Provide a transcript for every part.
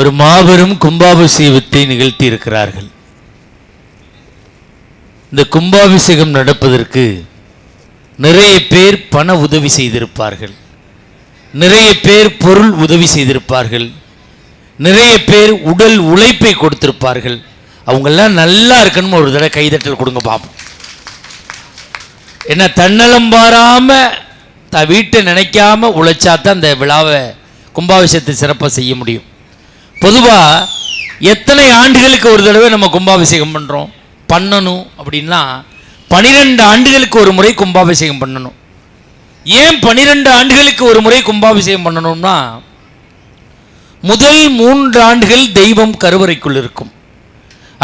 ஒரு மாபெரும் கும்பாபிஷேகத்தை நிகழ்த்தி இருக்கிறார்கள் இந்த கும்பாபிஷேகம் நடப்பதற்கு நிறைய பேர் பண உதவி செய்திருப்பார்கள். நிறைய பேர் பொருள் உதவி செய்திருப்பார்கள். நிறைய பேர் உடல் உழைப்பை கொடுத்திருப்பார்கள். அவங்கெல்லாம் நல்லா இருக்கணும்னு ஒரு தடவை கைதட்டல் கொடுங்க பார்ப்போம் என்ன தன்னலம் பாராம த வீட்டை நினைக்காம உழைச்சா தான் அந்த விழாவை கும்பாபிஷேகத்தை சிறப்பாக செய்ய முடியும். பொதுவாக எத்தனை ஆண்டுகளுக்கு ஒரு தடவை நம்ம கும்பாபிஷேகம் பண்ணுறோம் பண்ணணும் அப்படின்னா பனிரெண்டு ஆண்டுகளுக்கு ஒரு முறை கும்பாபிஷேகம் பண்ணணும். ஏன் பனிரெண்டு ஆண்டுகளுக்கு ஒரு முறை கும்பாபிஷேகம் பண்ணணும்னா முதல் மூன்று ஆண்டுகள் தெய்வம் கருவறைக்குள் இருக்கும்.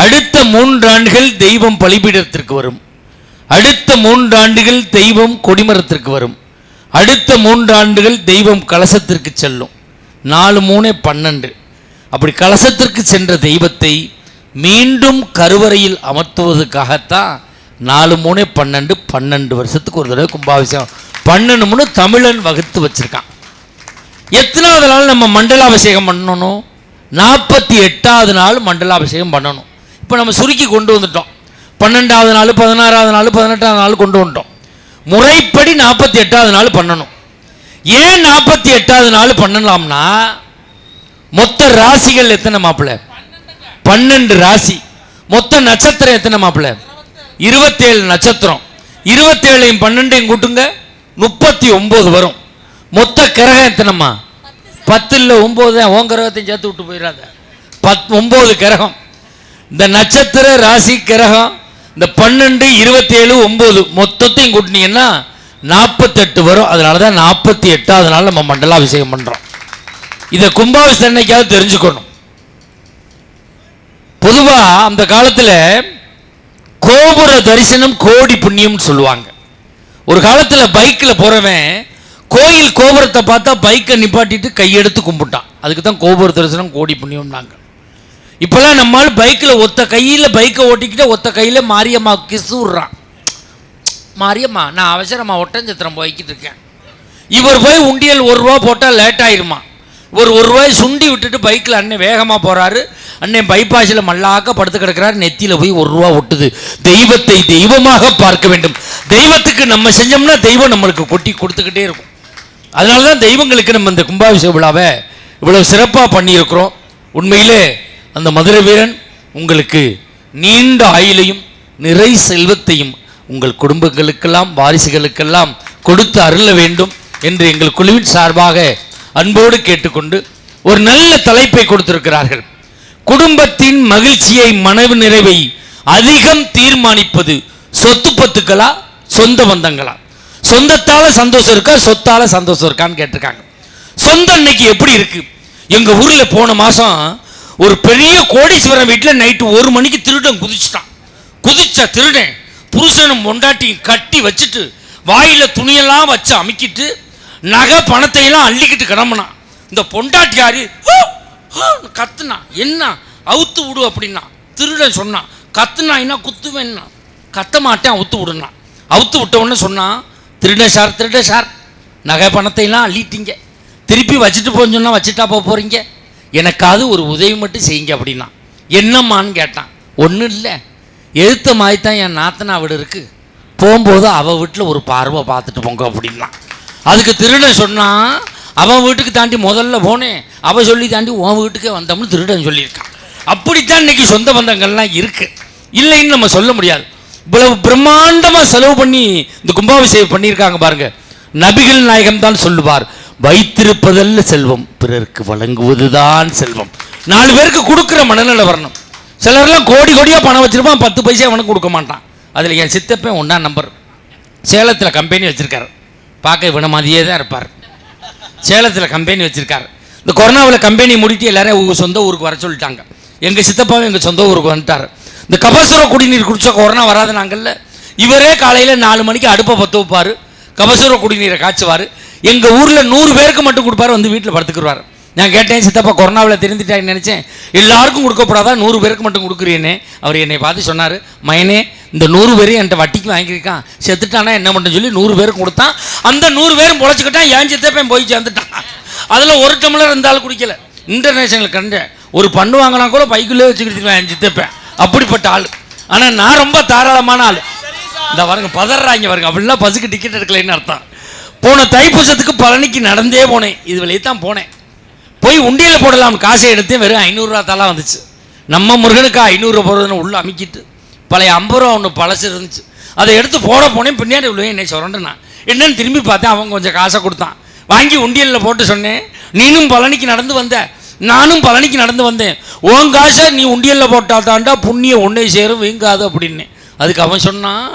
அடுத்த மூன்று ஆண்டுகள் தெய்வம் பலிபீடத்திற்கு வரும். அடுத்த மூன்று ஆண்டுகள் தெய்வம் கொடிமரத்திற்கு வரும். அடுத்த மூன்று ஆண்டுகள் தெய்வம் கலசத்திற்கு செல்லும். நாலு மூணு பன்னெண்டு. அப்படி கலசத்திற்கு சென்ற தெய்வத்தை மீண்டும் கருவறையில் அமர்த்துவதற்காகத்தான் நாலு மூணு பன்னெண்டு பன்னெண்டு வருஷத்துக்கு ஒரு தடவை கும்பாபிஷேகம். பண்ணணும்னு தமிழன் வகுத்து வச்சுருக்கான். எத்தனாவது நாள் நம்ம மண்டலாபிஷேகம் பண்ணணும்? நாற்பத்தி எட்டாவது நாள் மண்டலாபிஷேகம் பண்ணணும். இப்போ நம்ம சுருக்கி கொண்டு வந்துட்டோம். பன்னெண்டாவது நாள் பதினாறாவது நாள் பதினெட்டாவது நாள் கொண்டு வந்துட்டோம். முறைப்படி நாற்பத்தி எட்டாவது நாள் பண்ணணும். ஏன் நாற்பத்தி எட்டாவது நாள் பண்ணலாம்னா மொத்த ராசிகள் எத்தனை மாப்பிள்ள பன்னெண்டு ராசி. மொத்த நட்சத்திரம் எத்தனை மாப்பிள்ள இருபத்தேழு நட்சத்திரம். இருபத்தேழையும் பன்னெண்டையும் கூட்டுங்க முப்பத்தி ஒன்பது வரும். மொத்த கிரகம் எத்தனைம்மா? பத்து இல்லை ஒம்பது ஓன் உன் கிரகத்தையும் சேர்த்து விட்டு போயிடாத. பத் ஒம்பது கிரகம். இந்த நட்சத்திர ராசி கிரகம் இந்த பன்னெண்டு இருபத்தேழு ஒம்பது மொத்தத்தையும் கூட்டினீங்கன்னா நாற்பத்தெட்டு வரும். அதனால தான் நாற்பத்தி எட்டாவது நாள் நம்ம மண்டலாபிஷேகம் பண்ணுறோம் இதை கும்பாபிஷேகம் அன்னைக்காவது தெரிஞ்சுக்கணும். பொதுவாக அந்த காலத்தில் கோபுர தரிசனம் கோடி புண்ணியம்னு சொல்லுவாங்க. ஒரு காலத்தில் பைக்கில் போகிறவன் கோயில் கோபுரத்தை பார்த்தா பைக்கை நிப்பாட்டிட்டு கையெடுத்து கும்பிட்டான். அதுக்கு தான் கோபுர தரிசனம் கோடி புண்ணியம்னாங்க. இப்போல்லாம் நம்மால் பைக்கில் ஒத்த கையில் பைக்கை ஓட்டிக்கிட்டு ஒத்த கையில் மாரியம்மா கிசு விட்றான். மாரியம்மா நான் அவசரமாக ஒட்டஞ்சத்திரம் போய்கிட்டு இருக்கேன் இவர் போய் உண்டியல் ஒரு ரூபா போட்டால் லேட் ஆயிருமா? ஒரு ஒரு ரூபாய் சுண்டி விட்டுட்டு பைக்கில் அண்ணன் வேகமாக போகிறாரு அண்ணன் பைபாஸில் மல்லாக்க படுத்து கிடக்கிறாரு. நெத்தியில் போய் ஒரு ரூபா ஒட்டுது. தெய்வத்தை தெய்வமாக பார்க்க வேண்டும். தெய்வத்துக்கு நம்ம செஞ்சோம்னா தெய்வம் நம்மளுக்கு கொட்டி கொடுத்துக்கிட்டே இருக்கும். அதனால தான் தெய்வங்களுக்கு நம்ம இந்த கும்பாபிஷேக விழாவை இவ்வளவு சிறப்பாக பண்ணியிருக்கிறோம். உண்மையிலே அந்த மதுரை வீரன் உங்களுக்கு நீண்ட ஆயிலையும் நிறை செல்வத்தையும் உங்கள் குடும்பங்களுக்கெல்லாம் வாரிசுகளுக்கெல்லாம் கொடுத்து அருள வேண்டும் என்று எங்கள் குழுவின் சார்பாக அன்போடு கேட்டுக்கொண்டு ஒரு நல்ல தலைப்பை கொடுத்திருக்கிறார்கள். குடும்பத்தின் மகிழ்ச்சியை மனவு நிறைவை அதிகம் தீர்மானிப்பது சொத்து பத்துக்களா சொந்த பந்தங்களா? சொந்தத்தால சந்தோஷம் இருக்கா சொத்தால சந்தோஷம் இருக்கான்னு கேட்டிருக்காங்க. சொந்தம் இன்னைக்கு எப்படி இருக்கு? எங்க ஊர்ல போன மாசம் ஒரு பெரிய கோடீஸ்வரன் வீட்டில் நைட்டு ஒரு மணிக்கு திருடன் குதிச்சிட்டான். குதிச்சா திருடன். புருஷனும் பொண்டாட்டியும் கட்டி வச்சுட்டு வாயில் துணியெல்லாம் வச்சு அமுக்கிட்டு நகை பணத்தையெல்லாம் அள்ளிக்கிட்டு கிளம்புனான். இந்த பொண்டாட்டியாரு கத்துனா. என்ன? அவுத்து விடு அப்படின்னா. திருடன் சொன்னான். கத்துனா என்ன குத்துவேன்னா. கத்த மாட்டேன் அவுத்து விடுனா அவுத்து விட்ட உடனே சொன்னான் திருடன் சார் திருடன் சார் நகை பணத்தையெல்லாம் அள்ளிட்டீங்க. திருப்பி வச்சுட்டு போன்னு சொன்னால் வச்சுட்டா போக போகிறீங்க எனக்காவது ஒரு உதவி மட்டும் செய்யுங்க அப்படின்னா. என்னம்மான்னு கேட்டான். ஒன்றும் இல்லை. எழுத்த மாதிரி தான் என் நாத்தனா வீடு இருக்குது போகும்போது அவள் வீட்டில் ஒரு பார்வை பார்த்துட்டு போங்க அப்படின்னா. அதுக்கு திருடன் சொன்னான் அவன் வீட்டுக்கு தாண்டி முதல்ல போனேன் அவள் சொல்லி தாண்டி உன் வீட்டுக்கே வந்தோம்னு திருடன் சொல்லியிருக்கான். அப்படித்தான் இன்னைக்கு சொந்த பந்தங்கள்லாம் இருக்குது இல்லைன்னு நம்ம சொல்ல முடியாது. இவ்வளவு பிரம்மாண்டமாக செலவு பண்ணி இந்த கும்பாபிஷேகம் பண்ணியிருக்காங்க பாருங்கள் நபிகள் நாயகம் தான் சொல்லுவார் வைத்திருப்பதல்ல செல்வம் பிறருக்கு வழங்குவதுதான் செல்வம். நாலு பேருக்கு கொடுக்குற மனநிலை வரணும். சிலர்லாம் கோடி கோடியாக பணம் வச்சுருப்பான் பத்து பைசா அவனுக்கு கொடுக்க மாட்டான். அதில் என் சித்தப்பன் ஒன்றா நம்பர் சேலத்தில் கம்பெனி வச்சுருக்கார். பார்க்க இவனை மாதிரியே தான் இருப்பார். சேலத்தில் கம்பெனி வச்சுருக்கார். இந்த கொரோனாவில் கம்பெனி முடித்து எல்லாரும் சொந்த ஊருக்கு வர சொல்லிட்டாங்க. எங்கள் சித்தப்பாவும் எங்கள் சொந்த ஊருக்கு வந்துட்டார். இந்த கபசுர குடிநீர் குடித்த கொரோனா வராது நாங்கள்ல இவரே காலையில் நாலு மணிக்கு அடுப்பை பற்ற வைப்பார். கபசுர குடிநீரை காய்ச்சுவார். எங்கள் ஊரில் நூறு பேருக்கு மட்டும் கொடுப்பாரு வந்து வீட்டில் படுத்துக்குருவார். நான் கேட்டேன் சித்தப்பா கொரோனாவில் தெரிஞ்சுட்டாங்கன்னு நினச்சேன். எல்லாருக்கும் கொடுக்கப்படாதா? நூறு பேருக்கு மட்டும் கொடுக்குறேனே அவர் என்னை பார்த்து சொன்னார் மயனே இந்த நூறு பேரையும் என்கிட்ட வட்டிக்கு வாங்கியிருக்கான். செத்துட்டானா என்ன பண்ணுன்னு சொல்லி நூறு பேருக்கு கொடுத்தான். அந்த நூறு பேரும் பொழைச்சிக்கிட்டான் ஏன் சித்தப்பன் போய் சேர்ந்துட்டான். அதில் ஒரு டம்ளர் இருந்தாலும் குடிக்கல. இன்டர்நேஷனல் கண்ட ஒரு பண்ணுவாங்கன்னா கூட பைக்குள்ளே வச்சுக்கிட்டு என் சித்தப்பேன். அப்படிப்பட்ட ஆள். ஆனால் நான் ரொம்ப தாராளமான ஆள். இந்த வருங்க பதறாங்க பாருங்க. அப்படிலாம் பஸ்ஸுக்கு டிக்கெட் எடுக்கலைன்னு அர்த்தம். போன தைப்பூசத்துக்கு பழனிக்கு நடந்தே போனேன். இது வழியே தான் போனேன். போய் உண்டியலில் போடலாம். காசை எடுத்து வெறும் ஐநூறுரூவா தாலாம் வந்துச்சு. நம்ம முருகனுக்கு ஐநூறுரூவா போடுறதுன்னு உள்ளே அமுக்கிட்டு பழைய ஐம்பது ரூபா ஒன்று பழசு இருந்துச்சு. அதை எடுத்து போட போனேன் பின்னாடி உள்ள என்னை சுரண்டுனான் என்னன்னு திரும்பி பார்த்தேன் அவன் கொஞ்சம் காசை கொடுத்தான். வாங்கி உண்டியலில் போட்டு சொன்னேன் நீனும் பழனிக்கு நடந்து வந்த நானும் பழனிக்கு நடந்து வந்தேன். உன் காசை நீ உண்டியலில் போட்டால் தாண்டா புண்ணியம் ஒன்றே சேரும் வீங்காது அப்படின்னேன் அதுக்கு அவன் சொன்னான்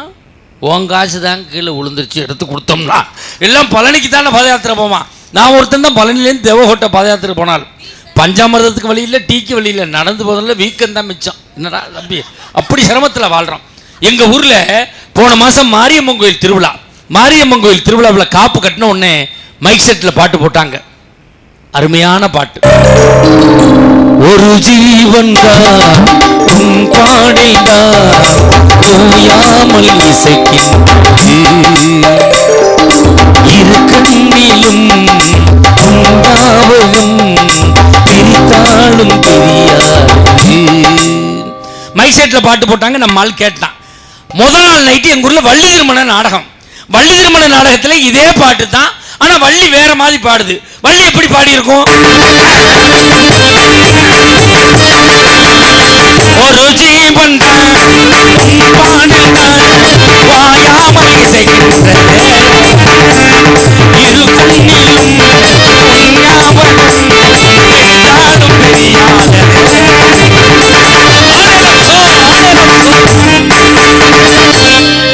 உன் காசு தான் கீழே விழுந்துருச்சு எடுத்து கொடுத்தோம்னா. எல்லாம் பழனிக்கு தானே பாத யாத்திரை போவான். நான் ஒருத்தன் தான் பழனிலேருந்து தேவகோட்டை பாத யாத்திரை போனால் பஞ்சாமிரதத்துக்கு வழி இல்லை டீக்கு வழி இல்லை. நடந்து போதில் வீக்கம் தான் மிச்சம். என்னடா தம்பி? அப்படி சிரமத்தில் வாழ்கிறோம் எங்கள் ஊரில் போன மாதம் மாரியம்மன் கோயில் திருவிழா. மாரியம்மன் கோயில் திருவிழாவில் காப்பு கட்டின உடனே மைக் செட்டில் பாட்டு போட்டாங்க. அருமையான பாட்டு. ஒரு ஜீவன் தான் இசைக்கின்றது இரு கண்ணிலும் பிரித்தாலும் பாட்டு போட்டாங்க நம்ம ஆள் கேட்டான். முதல் நாள் நைட்டு எங்கள் ஊரில் வள்ளி திருமண நாடகம். வள்ளி திருமண நாடகத்தில் இதே பாட்டு தான். ஆனால் வள்ளி வேற மாதிரி பாடுது. வள்ளி எப்படி பாடியிருக்கும்? ஒரு ஜீவன் வாயாமல் இசைக்கின்ற இரு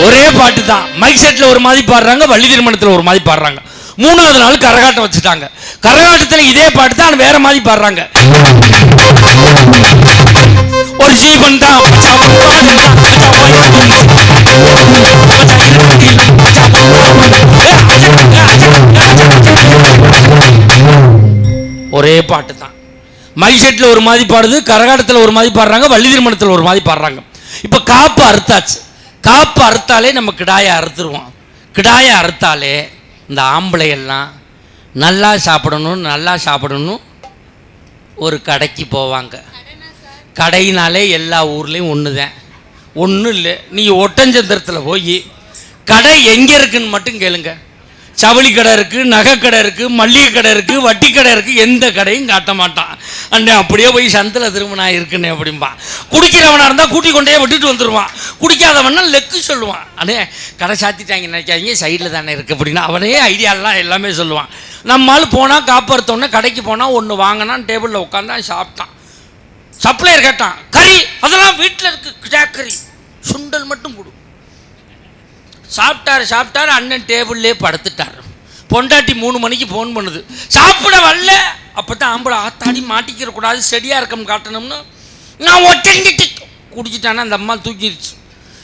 ஒரே பாட்டு தான் மைக் செட்ல ஒரு மாதிரி பாடுறாங்க வள்ளி திருமணத்தில் ஒரு மாதிரி பாடுறாங்க மூணாவது நாள் கரகாட்டம் வச்சுட்டாங்க கரகாட்டத்தில் இதே பாட்டு தான் வேற மாதிரி பாடுறாங்க ஒரு ஜீவன் தான் ஒரே பாட்டு தான். மைசெட்டில் ஒரு மாதிரி பாடுது கரகாட்டத்தில் ஒரு மாதிரி பாடுறாங்க வள்ளி திருமணத்தில் ஒரு மாதிரி பாடுறாங்க. இப்போ காப்பு அறுத்தாச்சு. காப்பு அறுத்தாலே நம்ம கிடாயை அறுத்துருவோம். கிடாயை அறுத்தாலே இந்த ஆம்பளை எல்லாம் நல்லா சாப்பிடணும் நல்லா சாப்பிடணும் ஒரு கடைக்கு போவாங்க. கடையினாலே எல்லா ஊர்லேயும் ஒன்று தான் ஒன்றும் இல்லை. நீங்கள் ஒட்டஞ்சந்திரத்தில் போய் கடை எங்கே இருக்குன்னு மட்டும் கேளுங்கள் சவுளி கடை இருக்குது நகை கடை இருக்குது மல்லிகை கடை இருக்குது வட்டி கடை இருக்குது எந்த கடையும் காட்ட மாட்டான். அண்ணே அப்படியே போய் சந்தில் திரும்ப நான் இருக்குன்னு அப்படிம்பான் குடிக்கிறவனாக இருந்தால் கூட்டி கொண்டே விட்டுட்டு வந்துடுவான் குடிக்காதவனா லெக்கு சொல்லுவான். அண்ணே கடை சாத்திட்டாங்க நினைக்காதீங்க சைடில் தானே இருக்குது அப்படின்னா அவனே ஐடியாலாம் எல்லாமே சொல்லுவான். நம்மால் போனால் காப்பாற்றோன்னே கடைக்கு போனால் ஒன்று வாங்கினான் டேபிளில் உட்காந்தான் சாப்பிட்டான். சப்ளையர் கேட்டான் கறி அதெல்லாம் வீட்டில் இருக்கு ஜாக்கரி சுண்டல் மட்டும் கொடு. சாப்பிட்டாரு சாப்பிட்டாரு அண்ணன் டேபிள்லே படுத்துட்டார். பொண்டாட்டி மூணு மணிக்கு ஃபோன் பண்ணுது. சாப்பிட வரல. அப்போ தான் ஆம்பளை ஆத்தாடி மாட்டிக்கிற கூடாது செடியாக இருக்கம் காட்டணும்னு நான் ஒட்டங்கிட்டு குடிச்சிட்டானா அந்த அம்மா தூக்கிடுச்சு.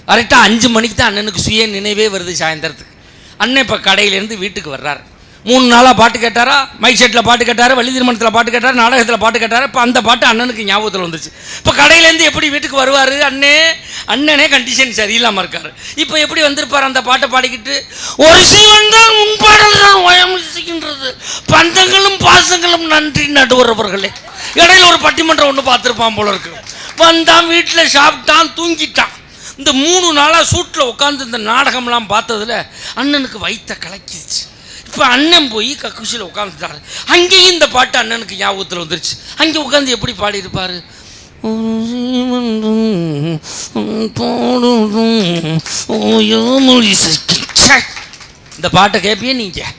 கரெக்டாக அஞ்சு மணிக்கு தான் அண்ணனுக்கு சுய நினைவே வருது சாயந்தரத்துக்கு. அண்ணன் இப்போ கடையிலேருந்து வீட்டுக்கு வர்றாரு. மூணு நாளாக பாட்டு கேட்டாரா? மைக் செட்டில் பாட்டு கேட்டார் வள்ளி திருமணத்தில் பாட்டு கேட்டார் நாடகத்தில் பாட்டு கேட்டார். இப்போ அந்த பாட்டு அண்ணனுக்கு ஞாபகத்தில் வந்துச்சு இப்போ கடையிலேருந்து எப்படி வீட்டுக்கு வருவார்? அண்ணே அண்ணனே கண்டிஷன் சரியில்லாமல் இருக்கார். இப்போ எப்படி வந்திருப்பார் அந்த பாட்டை பாடிக்கிட்டு? ஒரு தான் உன் பாடல் தான் பந்தங்களும் பாசங்களும் நன்றி நடுவரவர்களே. இடையில ஒரு பட்டிமன்றம் ஒன்று பார்த்துருப்பான் போல இருக்கு. வந்தான் வீட்டில் சாப்பிட்டான் தூங்கிட்டான். இந்த மூணு நாளாக சூட்டில் உட்காந்து இந்த நாடகம்லாம் பார்த்ததுல அண்ணனுக்கு வயிற்ற கலக்கிடுச்சு இப்போ அண்ணன் போய் கக்குசியில் உட்காந்துட்டாரு அங்கேயும் இந்த பாட்டு அண்ணனுக்கு ஞாபகத்தில் வந்துருச்சு. அங்கே உட்காந்து எப்படி பாடியிருப்பார்? இந்த பாட்டை கேட்பியே நீங்கள்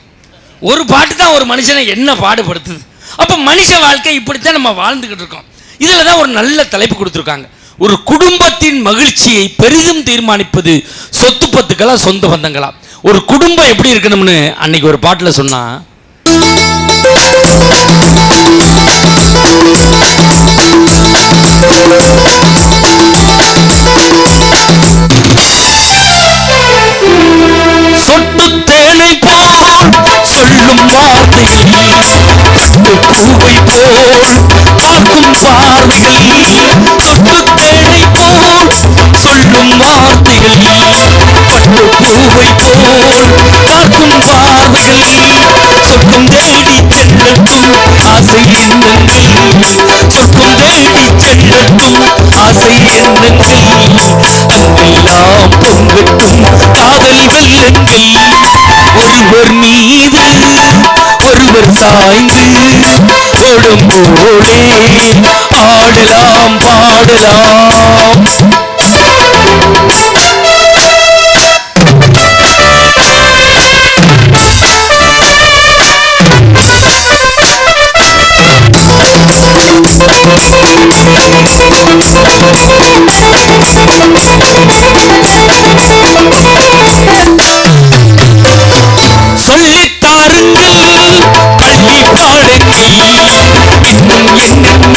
ஒரு பாட்டு தான் ஒரு மனுஷனை என்ன பாடுபடுத்துது? அப்போ மனுஷ வாழ்க்கை இப்படித்தான் நம்ம வாழ்ந்துக்கிட்டு இருக்கோம். இதில் தான் ஒரு நல்ல தலைப்பு கொடுத்துருக்காங்க. ஒரு குடும்பத்தின் மகிழ்ச்சியை பெரிதும் தீர்மானிப்பது சொத்து பத்துக்களா சொந்த பந்தங்களா? ஒரு குடும்பம் எப்படி இருக்கணும்னு அன்னைக்கு ஒரு பாட்டில் சொன்னா சொட்டு தேனை போல் சொல்லும் வார்த்தைகள் பூவை போல் பார்க்கும் பார்வைகள் சொட்டு சொல்லும் வார்த்தைகள் பூவை போல் பார்க்கும் பார்வைகள் சொக்கும் தேடி செல்லட்டும் ஆசை எண்ணங்கள் சொக்கும் தேடி செல்லட்டும் ஆசை எண்ணங்கள் அங்கெல்லாம் பொங்கட்டும் காதல் வெள்ளங்கள் ஒருவர் மீது ஒருவர் சாய்ந்து ஓடும் போலே ஆடலாம் பாடலாம்.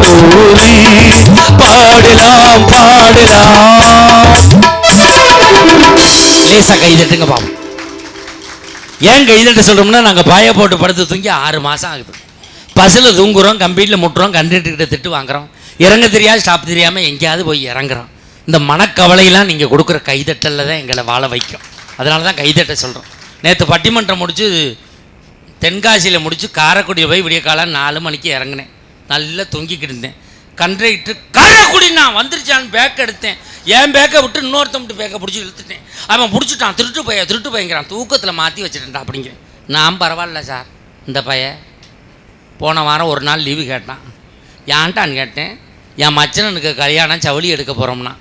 கூறி பாடலாம் பாடலாம். லேசா கை தட்டுங்க பாப்போம். ஏன் கை தட்டு சொல்றோம்னா நாங்க பாய போட்டு படுத்து தூங்கி ஆறு மாசம் ஆகுது. பஸ்ஸில் தூங்குறோம் கம்ப்யூட்டரில் முட்டுறோம் கண்டக்டர்கிட்ட திட்டு வாங்குறோம். இறங்க தெரியாது ஸ்டாப் தெரியாமல் எங்கேயாவது போய் இறங்குறோம். இந்த மனக்கவலையெல்லாம் நீங்கள் கொடுக்குற கைதட்டலில் தான் எங்களை வாழ வைக்கும். அதனால தான் கைதட்ட சொல்கிறோம் நேற்று பட்டிமன்றம் முடிச்சு தென்காசியில் முடிச்சு காரைக்குடியில் போய் விடிய காலம் நாலு மணிக்கு இறங்கினேன். நல்லா தொங்கிக்கிட்டு இருந்தேன். கண்ட்ரைட்டு காரைக்குடி நான் வந்துருச்சான்னு பேக் எடுத்தேன். என் பேக்கை விட்டு இன்னொருத்தன் விட்டு பேக்கை பிடிச்சி இழுத்துட்டேன். அவன் பிடிச்சிட்டான். திருட்டு பையன் திருட்டு பையங்கிறான். தூக்கத்தில் மாற்றி வச்சுட்டேன்டா அப்படிங்கிறேன் நான் பரவாயில்ல சார். இந்த பையன் போன வாரம் ஒரு நாள் லீவு கேட்டான். ஏன்ட்டான்னு கேட்டேன். என் மச்சனனுக்கு கல்யாணம் சவுளி எடுக்க போகிறோம்னா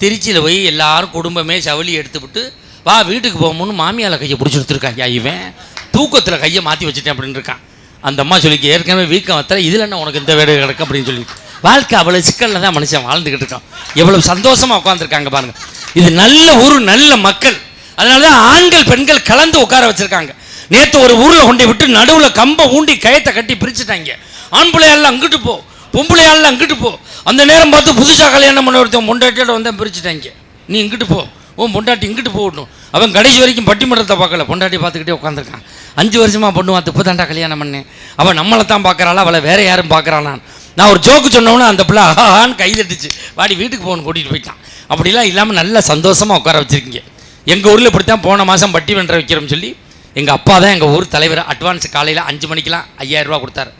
திருச்சியில் போய் எல்லாரும் குடும்பமே சவுளி எடுத்துவிட்டு வா வீட்டுக்கு போகணும்னு மாமியால் கையை பிடிச்சி எடுத்துருக்கான் இவன். தூக்கத்தில் கையை மாற்றி வச்சுட்டேன் அப்படின்னு இருக்கான். அந்த அம்மா சொல்லிக்கு ஏற்கனவே வீக்கம் வத்தல இதில் என்ன உனக்கு இந்த வேலை கிடக்கு அப்படின்னு சொல்லி வாழ்க்கை அவ்வளோ சிக்கலில் தான் மனுஷன் வாழ்ந்துக்கிட்டு இருக்கான். எவ்வளோ சந்தோஷமாக உட்காந்துருக்காங்க பாருங்க. இது நல்ல ஊர் நல்ல மக்கள். அதனால தான் ஆண்கள் பெண்கள் கலந்து உட்கார வச்சுருக்காங்க. நேற்று ஒரு ஊரில் கொண்டு விட்டு நடுவில் கம்பை ஊண்டி கயத்தை கட்டி பிரிச்சுட்டாங்க. ஆண் பிள்ளையாள்லாம் அங்கிட்டு போ பொம்பளையாள்லாம் அங்கிட்டு போ. அந்த நேரம் பார்த்து புதுசாக கல்யாணம் பண்ண ஒருத்தன் முண்டாட்டியோட வந்தேன் பிரிச்சுட்டாங்க. நீ இங்கிட்டு போ. உன் பொண்டாட்டி இங்கிட்டு போகணும் அவன் கடைசி வரைக்கும் பட்டிமன்றத்தை பார்க்கல. பொண்டாட்டி பார்த்துக்கிட்டே உட்காந்துருக்கான் அஞ்சு வருஷமாக பண்ணுவான் பார்த்து இப்போ தாண்டா கல்யாணம் பண்ணேன். அவன் நம்மளை தான் பார்க்குறாளா அவளை வேற யாரும் பார்க்குறானா நான் ஒரு ஜோக்கு சொன்னோன்னே அந்த பிள்ளை ஆஹான்னு கைதட்டுச்சு. வாடி வீட்டுக்கு போகணும் கூட்டிகிட்டு போயிட்டான். அப்படிலாம் இல்லாமல் நல்லா சந்தோஷமாக உட்கார வச்சுருக்கீங்க. எங்கள் ஊரில் இப்படி தான் போன மாதம் பட்டி வென்ற வைக்கிறோம்னு சொல்லி எங்கள் அப்பா தான் எங்கள் ஊர் தலைவர். அட்வான்ஸ் காலையில் அஞ்சு மணிக்கெலாம் ஐயாயிரம் கொடுத்தாரு.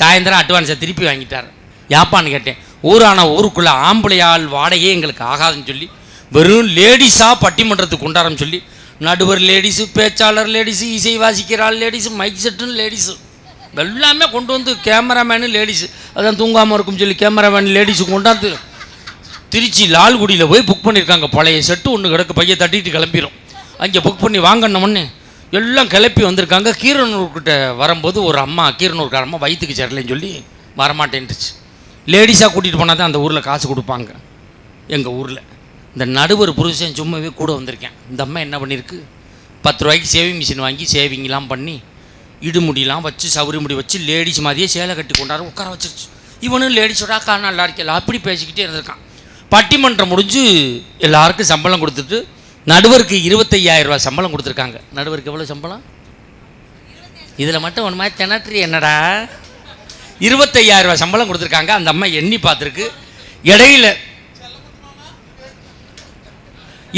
சாயந்தரம் அட்வான்ஸை திருப்பி வாங்கிட்டார். யாப்பான்னு கேட்டேன். ஊரான ஊருக்குள்ளே ஆம்பளையால் வாடகையே எங்களுக்கு ஆகாதுன்னு சொல்லி வெறும் லேடிஸாக பட்டிமன்றத்துக்கு கொண்டாரம் சொல்லி நடுவர் லேடிஸு பேச்சாளர் லேடிஸு இசை வாசிக்கிறாள் லேடிஸு மைக் செட்டுன்னு லேடிஸு. எல்லாமே கொண்டு வந்து கேமராமேனு லேடிஸு. அதான் தூங்காமல் இருக்கும் சொல்லி கேமராமேன் லேடிஸு கொண்டாந்து திருச்சி லால்குடியில் போய் புக் பண்ணியிருக்காங்க பழைய செட்டு ஒன்று கிடக்கு பையன் தட்டிட்டு கிளம்பிடும் அங்கே புக் பண்ணி வாங்கினோம்னே எல்லாம் கிளப்பி வந்திருக்காங்க. கீரனூர்கிட்ட வரும்போது ஒரு அம்மா கீரனூர்கார அம்மா வயிற்றுக்கு சேரலன்னு சொல்லி வரமாட்டேன்ட்டுச்சு. லேடிஸாக கூட்டிகிட்டு போனால் தான் அந்த ஊரில் காசு கொடுப்பாங்க. எங்கள் ஊரில். இந்த நடுவர் புருஷன் சும்மாவே கூட வந்திருக்கேன். இந்த அம்மா என்ன பண்ணியிருக்கு பத்து ரூபாய்க்கு சேவிங் மிஷின் வாங்கி சேவிங்லாம் பண்ணி இடுமுடிலாம் வச்சு சவுரி முடி வச்சு லேடிஸ் மாதிரியே சேலை கட்டி கொண்டாரு உட்கார வச்சிருச்சு. இவனும் லேடிஸோட அக்கா நல்லா இருக்கலாம் அப்படி பேசிக்கிட்டே இருந்திருக்கான். பட்டிமன்றம் முடிஞ்சு எல்லாருக்கும் சம்பளம் கொடுத்துட்டு நடுவருக்கு இருபத்தையாயிரம் சம்பளம் கொடுத்துருக்காங்க. நடுவருக்கு எவ்வளோ சம்பளம்? இதில் மட்டும் ஒன்று மாதிரி திணற்றி என்னடா? இருபத்தையாயிரம் சம்பளம் கொடுத்துருக்காங்க. அந்த அம்மா எண்ணி பார்த்துருக்கு. இடையில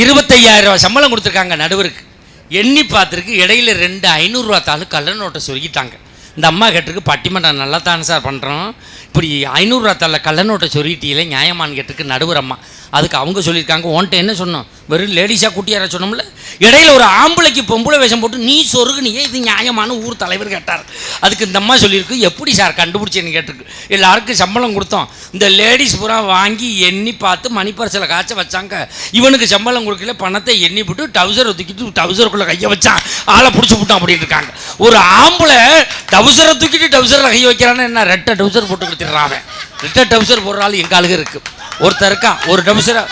இருபத்தையாயிரம் ரூபா சம்பளம் கொடுத்துருக்காங்க நடுவருக்கு. எண்ணி பார்த்துருக்கு இடையில ரெண்டு ஐநூறுரூவா தாள் கள்ள நோட்டை சொருகிட்டாங்க இந்த அம்மா கேட்டிருக்கு பட்டிமன்றம் நல்லா தானே சார் பண்ணுறோம் இப்படி ஐநூறுரூவா தாளில் கள்ள நோட்டை சொருகிட்டீங்களே நியாயமானு கேட்டிருக்கு நடுவர் அம்மா. அதுக்கு அவங்க சொல்லியிருக்காங்க. உன்ட்ட என்ன சொன்னோம்? வெறும் லேடிஸாக குட்டியார சொன்னோம்ல? இடையில ஒரு ஆம்பளைக்கு பொம்பளை வேஷம் போட்டு நீ சொருகுனியே இது நியாயமான ஊர் தலைவர் கேட்டார். அதுக்கு இந்த அம்மா சொல்லியிருக்கு எப்படி சார் கண்டுபிடிச்சேன்னு கேட்டிருக்கு. எல்லாருக்கும் சம்பளம் கொடுத்தோம். இந்த லேடிஸ் பூரா வாங்கி எண்ணி பார்த்து மணி பரிசில் காய்ச்ச வச்சாங்க. இவனுக்கு சம்பளம் கொடுக்கல பணத்தை எண்ணி போட்டு டவுசரை தூக்கிட்டு டவுசருக்குள்ளே கையை வச்சான். ஆளை பிடிச்சி விட்டான் அப்படின்னு இருக்காங்க. ஒரு ஆம்பளை டவுசரை தூக்கிட்டு டவுசரில் கையை வைக்கிறான்னு என்ன? ரெட்டை டவுசர் போட்டு கொடுத்துட்றான் அவன். ரெட்டை டவுசர் போடுற ஆள் எங்கள் ஆளுக இருக்கு. ஒருத்தர் இருக்கான் ஒரு டவுசரை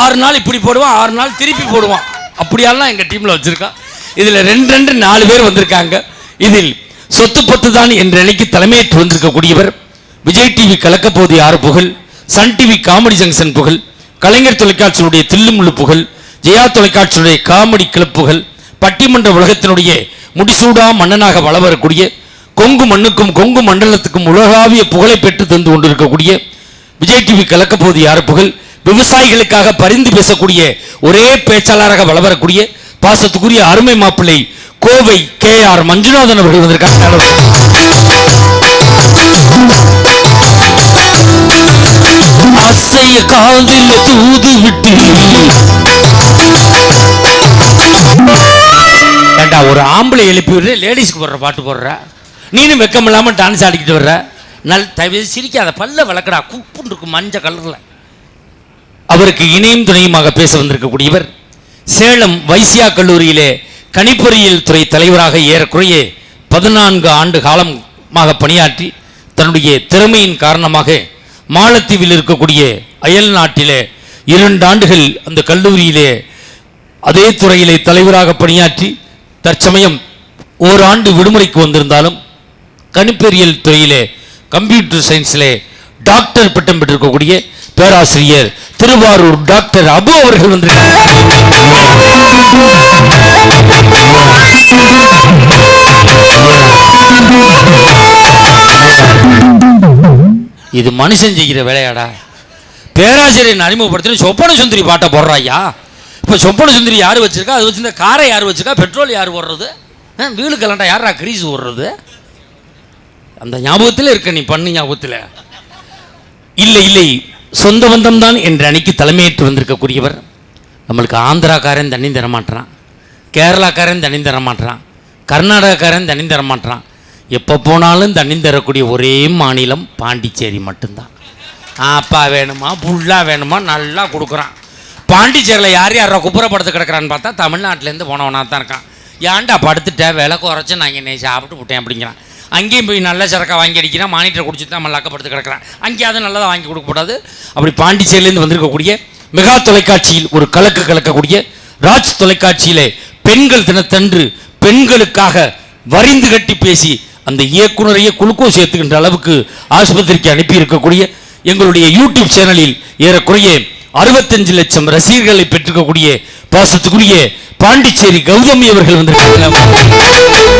ஆறு நாள் இப்படி போடுவான் ஆறு நாள் திருப்பி போடுவான். அப்படியாலாம் எங்கள் டீமில் வச்சுருக்கான். இதில் ரெண்டு ரெண்டு நாலு பேர் வந்திருக்காங்க. இதில் சொத்து பொத்து தான் என்ற நிலைக்கு தலைமையேற்று வந்திருக்கக்கூடியவர் விஜய் டிவி கலக்கப்போது யார் புகழ் சன் டிவி காமெடி ஜங்ஷன் புகழ் கலைஞர் தொலைக்காட்சியினுடைய தில்லுமுள்ளு புகழ் ஜெயா தொலைக்காட்சியினுடைய காமெடி கிளப்புகள் பட்டிமன்ற உலகத்தினுடைய முடிசூடா மன்னனாக வளம் வரக்கூடிய கொங்கு மண்ணுக்கும் கொங்கு மண்டலத்துக்கும் உலகாவிய புகழை பெற்று தந்து கொண்டிருக்கக்கூடிய விஜய் டிவி கலக்கப்போது யார் புகழ்? விவசாயிகளுக்காக பரிந்து பேசக்கூடிய ஒரே பேச்சாளராக வளவரக்கூடிய பாசத்துக்குரிய அருமை மாப்பிள்ளை கோவை கே ஆர் மஞ்சுநாதன் அவர்கள் வந்திருக்காங்க. அசைய காதில் தூது விட்டு. ஏண்டா ஒரு ஆம்பளை எழுப்பி விடுற லேடிஸ்க்கு போடுற பாட்டு போடுற? நீனும் வெக்கம் இல்லாமல் டான்ஸ் ஆடிக்கிட்டு வர்ற. நல் தயவு சிரிக்காத. பல்ல வளர்க்கடா. குப்புன்னு இருக்கும் மஞ்சள் கலரில் அவருக்கு இணையும் துணையுமாக பேச வந்திருக்கக்கூடியவர் சேலம் வைசியா கல்லூரியிலே கணிப்பொறியியல் துறை தலைவராக ஏறக்குறைய பதினான்கு ஆண்டு காலமாக பணியாற்றி தன்னுடைய திறமையின் காரணமாக மாலத்தீவில் இருக்கக்கூடிய அயல் நாட்டிலே இரண்டு ஆண்டுகள் அந்த கல்லூரியிலே அதே துறையிலே தலைவராக பணியாற்றி தற்சமயம் ஓராண்டு விடுமுறைக்கு வந்திருந்தாலும் கணிப்பொறியியல் துறையிலே கம்ப்யூட்டர் சயின்ஸிலே டாக்டர் பட்டம் பெற்றிருக்கக்கூடிய பேராசிரியர் திருவாரூர் டாக்டர் அபு அவர்கள் வந்து இது மனுஷன் செய்கிற வேலையாடா. பேராசிரியர் அறிமுகப்படுத்தி சொப்பன சுந்தரி பாட்டை போடுறாயா இப்போ சொப்பன சுந்தரி யார் வச்சிருக்கா? அது வச்சிருந்த காரை யார் வச்சிருக்கா? பெட்ரோல் யார் ஓடுறது? ஆ, வீலு கலண்டா யாரா கிரீஸ் ஓடுறது? அந்த ஞாபகத்தில் இருக்க நீ பண்ணு ஞாபகத்தில். இல்லை இல்லை சொந்த பந்தம் தான் என்ற அணிக்கு தலைமையேற்று வந்திருக்கக்கூடியவர். நம்மளுக்கு ஆந்திராக்காரன் தண்ணி தர மாட்டான் கேரளாக்காரன் தண்ணி தர மாட்டான் கர்நாடகாக்காரன் தண்ணி தர மாட்டான் எப்போ போனாலும் தண்ணி தரக்கூடிய ஒரே மாநிலம் பாண்டிச்சேரி மட்டும்தான். அப்பா வேணுமா புல்லா வேணுமா நல்லா கொடுக்குறான். பாண்டிச்சேரியில் யார் யாரோ குப்புறப்படுத்து கிடக்குறான்னு பார்த்தா தமிழ்நாட்டிலேருந்து போனவனாக தான் இருக்கான். ஏன்டா படுத்துட்டேன் விலை குறைச்சி நான் என்னை சாப்பிட்டு விட்டேன் அப்படிங்கிறான். அங்கேயும் போய் நல்ல சரக்காக வாங்கி அடிக்கிறான். மானிட்டர் குடிச்சிட்டு தான் மல்லாக்கப்படுத்து கிடக்கிறான். அங்கேயாவது நல்லதாக வாங்கி கொடுக்கக்கூடாது அப்படி பாண்டிச்சேரியிலேருந்து வந்திருக்கக்கூடிய மெகா தொலைக்காட்சியில் ஒரு கலக்கு கலக்கக்கூடிய ராஜ் தொலைக்காட்சியிலே பெண்கள் தினத்தன்று பெண்களுக்காக வரிந்து கட்டி பேசி அந்த இயக்குனரையே குளுக்கோஸ் ஏற்றுகின்ற அளவுக்கு ஆஸ்பத்திரிக்கு அனுப்பி இருக்கக்கூடிய எங்களுடைய யூடியூப் சேனலில் ஏறக்குறைய அறுபத்தஞ்சு லட்சம் ரசிகர்களை பெற்றிருக்கக்கூடிய பாசத்துக்குரிய பாண்டிச்சேரி கௌதமி அவர்கள் வந்திருக்காங்க.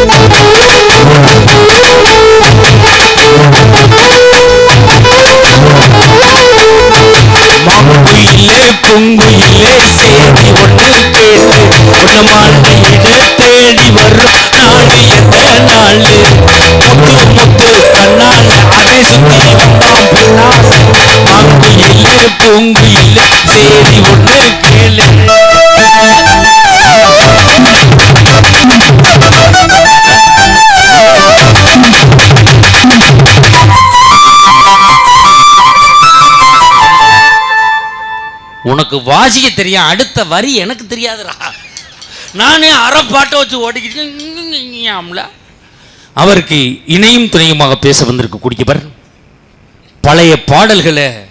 மாங்குயிலே பொங்குயிலே சேதி ஒன்று கேளு உன்ன மாங்குயிலே இல்ல. சேதி ஒண்ணு கேளு. உனக்கு வாசிக்க தெரியும். அடுத்த வரி எனக்கு தெரியாதுடா. நானே அரை பாட்டை வச்சு ஓடிக்கிட்டு அவருக்கு இணையும் துணையுமாக பேச வந்திருக்கக்கூடியவர் பழைய பாடல்களை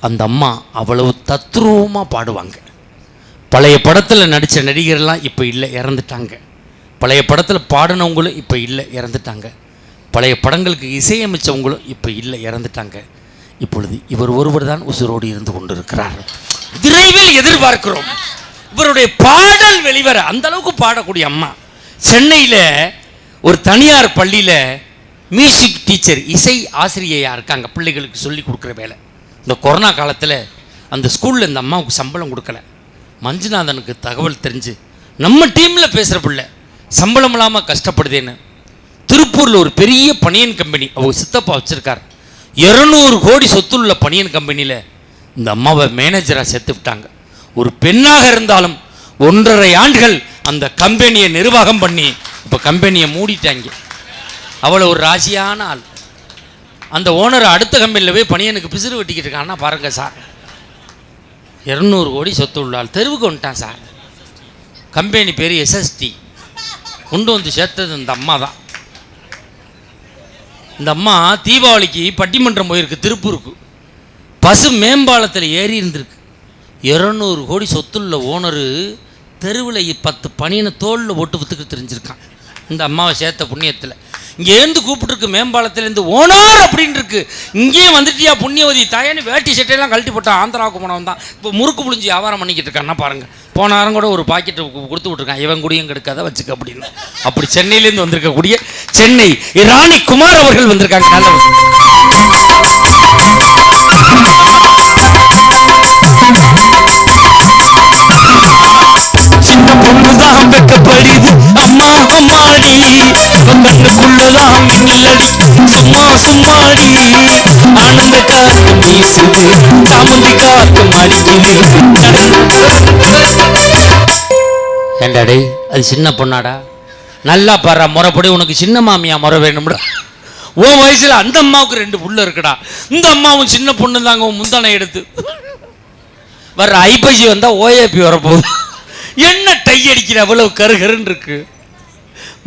அந்த அம்மா அவ்வளவு தத்ரூபமாக பாடுவாங்க. பழைய படத்தில் நடித்த நடிகர்லாம் இப்போ இல்லை இறந்துட்டாங்க. பழைய படத்தில் பாடினவங்களும் இப்போ இல்லை இறந்துட்டாங்க. பழைய படங்களுக்கு இசையமைச்சவங்களும் இப்போ இல்லை இறந்துட்டாங்க. இப்பொழுது இவர் ஒருவர் தான் உசுரோடு இருந்து கொண்டிருக்கிறார். விரைவில் எதிர்பார்க்கிறோம். இவருடைய பாடல் வெளிவர அந்த அளவுக்கு பாடக்கூடிய அம்மா. சென்னையில் ஒரு தனியார் பள்ளியில் மியூசிக் டீச்சர் இசை ஆசிரியையாக இருக்காங்க பிள்ளைகளுக்கு சொல்லி கொடுக்குற வேலை. இந்த கொரோனா காலத்தில் அந்த ஸ்கூலில் இந்த அம்மாவுக்கு சம்பளம் கொடுக்கல. மஞ்சுநாதனுக்கு தகவல் தெரிஞ்சு நம்ம டீமில் பேசுகிற பிள்ளை சம்பளம் இல்லாமல் கஷ்டப்படுதேன்னு. திருப்பூரில் ஒரு பெரிய பனியன் கம்பெனி அவங்க சித்தப்பா வச்சுருக்கார். இரநூறு கோடி சொத்துள்ள பனியன் கம்பெனியில் இந்த அம்மாவை மேனேஜராக சேர்த்து விட்டாங்க. ஒரு பெண்ணாக இருந்தாலும் ஒன்றரை ஆண்டுகள் அந்த கம்பெனியை நிர்வாகம் பண்ணி இப்போ கம்பெனியை மூடிட்டாங்க. அவ்வளோ ஒரு ராசியான ஆள். அந்த ஓனர் அடுத்த கம்பெனியில் போய் பனியனுக்கு பிசிறு வெட்டிக்கிட்டு இருக்கான்னா பாருங்கள் சார். இரநூறு கோடி சொத்து உள்ளால் தெருவுக்கு வந்துட்டான் சார். கம்பெனி பேர் எஸ்எஸ்டி கொண்டு வந்து சேர்த்தது இந்த அம்மா தான். இந்த அம்மா தீபாவளிக்கு பட்டிமன்றம் போயிருக்கு திருப்பூருக்கு. பசு மேம்பாலத்தில் ஏறி இருந்திருக்கு. இரநூறு கோடி சொத்துள்ள ஓனரு தெருவில் பத்து பனியனை தோளில் போட்டு வித்துக்கு தெரிஞ்சிருக்கான். இந்த அம்மாவை சேர்த்த புண்ணியத்தில். இங்கேருந்து கூப்பிட்டுருக்கு மேம்பாலத்திலேருந்து ஓனார் அப்படின்னு இருக்கு. இங்கேயே வந்துட்டியா புண்ணியவதி? தாயன்னு வேட்டி சட்டையெல்லாம் கழட்டி போட்டான் ஆந்திராவுக்கு போனவன் தான். இப்போ முறுக்கு புளிஞ்சு வியாபாரம் பண்ணிக்கிட்டு இருக்கான்னா பாருங்க. போனாரும் கூட ஒரு பாக்கெட் கொடுத்து விட்ருக்கான் இவன் கூடயும் கெடுக்காத வச்சுக்க அப்படின்னு. அப்படி சென்னையிலேருந்து வந்திருக்கக்கூடிய சென்னை ராணி குமார் அவர்கள் வந்திருக்காங்க. நல்லவர். சின்ன பொண்ணுதான் நிழல் சும்மா சும்மாடி ஆனந்த காத்து வீசுது சாமந்தி காத்து மடிக்குது. ஏண்டா அது சின்ன பொண்ணாடா? நல்லா பாரு முறைப்படி உனக்கு சின்ன மாமியா முறை வேணும்டா. உன் வயசுல அந்த அம்மாவுக்கு ரெண்டு புள்ள இருக்குடா. இந்த அம்மாவும் சின்ன பொண்ணு தாங்க உன் முந்தானை எடுத்து. வர்ற ஐப்பசி வந்தா ஓஏபி வரப்போகுது. என்ன டை அடிக்கிற அவ்வளவு கருகருன்னு இருக்கு.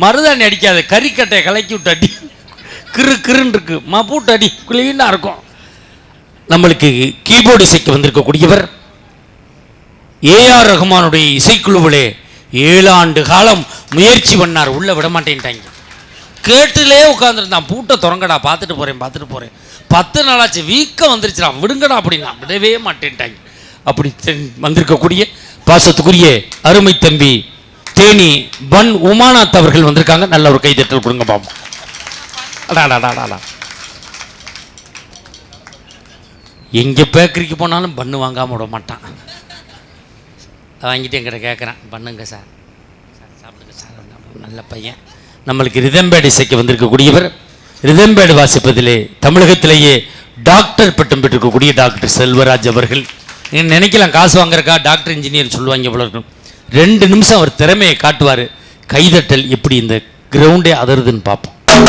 மருதாணி அடிக்காத கறிக்கட்டையை கலக்கி விட்டு கிரு கிறு கிருன்னு இருக்கு. மப்பூட்டு அடி கிளீனாக இருக்கும். நம்மளுக்கு கீபோர்டு இசைக்கு வந்திருக்கக்கூடியவர் ஏஆர் ரஹ்மானுடைய இசைக்குழுவிலே ஏழு ஆண்டு காலம் முயற்சி பண்ணார். உள்ளே விட மாட்டேன்ட்டாங்க. கேட்டுலே உட்காந்துருந்தான் பூட்டை திறங்கடா பார்த்துட்டு போகிறேன் பார்த்துட்டு போகிறேன் பத்து நாளாச்சு வீக்கம் வந்துருச்சுடா. விடுங்கடா அப்படின்னா விடவே மாட்டேன்ட்டாங்க. அப்படி தென்- வந்திருக்கக்கூடிய பாசத்துக்குரிய அருமை தம்பி தேனி பன் உமாநாத் அவர்கள் வந்திருக்காங்க. நல்ல ஒரு கைதட்டல் கொடுங்க பாப்போம். அடா அடா, பேக்கரிக்கு போனாலும் பண்ணு வாங்காமல் விட மாட்டான். வாங்கிட்டு எங்கிட்ட கேட்குறேன் பண்ணுங்க சார். சார் சாப்பிடுங்க சார் நல்ல பையன். நம்மளுக்கு ரிதம்பேடு இசைக்கு வந்திருக்கக்கூடியவர் ரிதம்பேடு வாசிப்பதிலே தமிழகத்திலேயே டாக்டர் பட்டம் பெற்றிருக்கக்கூடிய டாக்டர் செல்வராஜ் அவர்கள். நீங்க நினைக்கலாம் காசு வாங்குறக்கா டாக்டர் இன்ஜினியர் சொல்லுவாங்க இவ்வளோ இருக்கும். ரெண்டு நிமிஷம் அவர் திறமையை காட்டுவார். கைதட்டல் எப்படி இந்த கிரவுண்டே அதருதுன்னு பார்ப்போம்.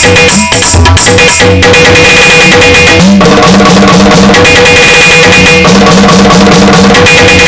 Thank you.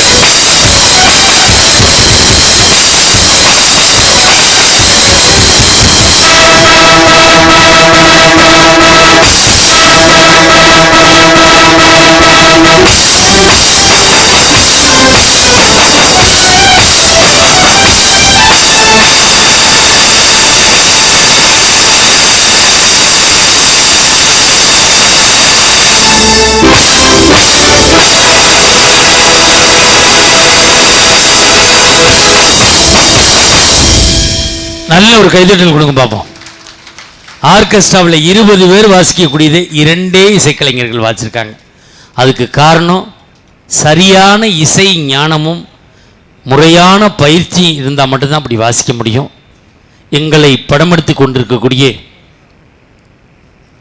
நல்ல ஒரு கைதட்டல் கொடுங்க பார்ப்போம் ஆர்கெஸ்ட்ராவில் இருபது பேர் வாசிக்கக்கூடியது இரண்டே இசைக்கலைஞர்கள் வாசிச்சிருக்காங்க. அதுக்கு காரணம் சரியான இசை ஞானமும் முறையான பயிற்சி இருந்தால் மட்டும்தான் அப்படி வாசிக்க முடியும். எங்களை படமெடுத்து கொண்டிருக்கக்கூடிய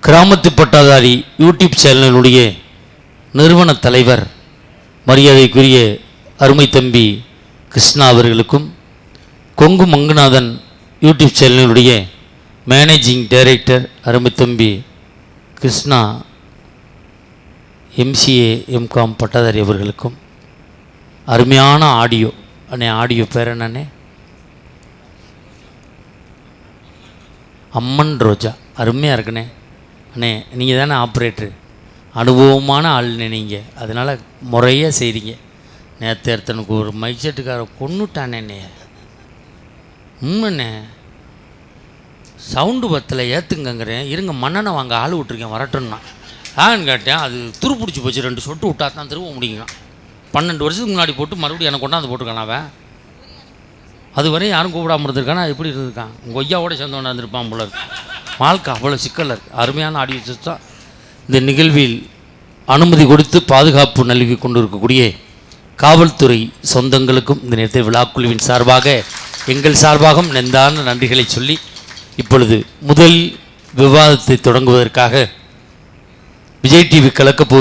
கிராமத்து பட்டாதாரி யூடியூப் சேனலுடைய நிறுவன தலைவர் மரியாதைக்குரிய அருமை தம்பி கிருஷ்ணா அவர்களுக்கும் கொங்கு மங்குநாதன் யூடியூப் சேனலினுடைய மேனேஜிங் டைரக்டர் அரும்புத்தம்பி கிருஷ்ணா எம்சிஏ எம்காம் பட்டதாரி அவர்களுக்கும் அருமையான ஆடியோ. அண்ணே ஆடியோ பேர் என்னண்ணே? அம்மன் ரோஜா. அருமையாக இருக்குண்ணே. அண்ணே நீங்கள் தானே ஆப்ரேட்டரு அனுபவமான ஆளுண்ணே நீங்கள் அதனால் முறையாக செய்கிறீங்க நேற்று எடுத்தனுக்கு ஒரு மைக் செட்டுக்கார கொண்டுட்டானே என்னைய உண்மைண்ணே. சவுண்டு பத்தில் ஏற்றுங்கங்கிறேன் இருங்க மண்ணெண்ணை வாங்க ஆள் விட்ருக்கேன் வரட்டும்னா. ஆன்னு கேட்டேன் அது துரு பிடிச்சி போச்சு ரெண்டு சொட்டு விட்டா தான் திரும்ப முடியும். பன்னெண்டு வருஷத்துக்கு முன்னாடி போட்டு மறுபடியும் எனக்கு கொண்டாந்து போட்டுருக்கான் அவன்? அது வரையும் யாரும் கூப்பிடாம இருந்திருக்கானா? எப்படி இருந்திருக்கான்? உங்கள் ஒய்யாவோட சேர்ந்து கொண்டாந்துருப்பான் போல இருக்கு. வாழ்க்கை அவ்வளோ சிக்கல் இருக்குது அருமையான ஆடியோ சிஸ்டம் இந்த நிகழ்வில் அனுமதி கொடுத்து பாதுகாப்பு நல்கி கொண்டு இருக்கக்கூடிய காவல்துறை சொந்தங்களுக்கும் இந்த நேரத்தில் விழாக்குழுவின் சார்பாக எங்கள் சார்பாகவும் நெந்தான நன்றிகளை சொல்லி இப்பொழுது முதல் விவாதத்தை தொடங்குவதற்காக விஜய் டிவி கலக்கப்போகுது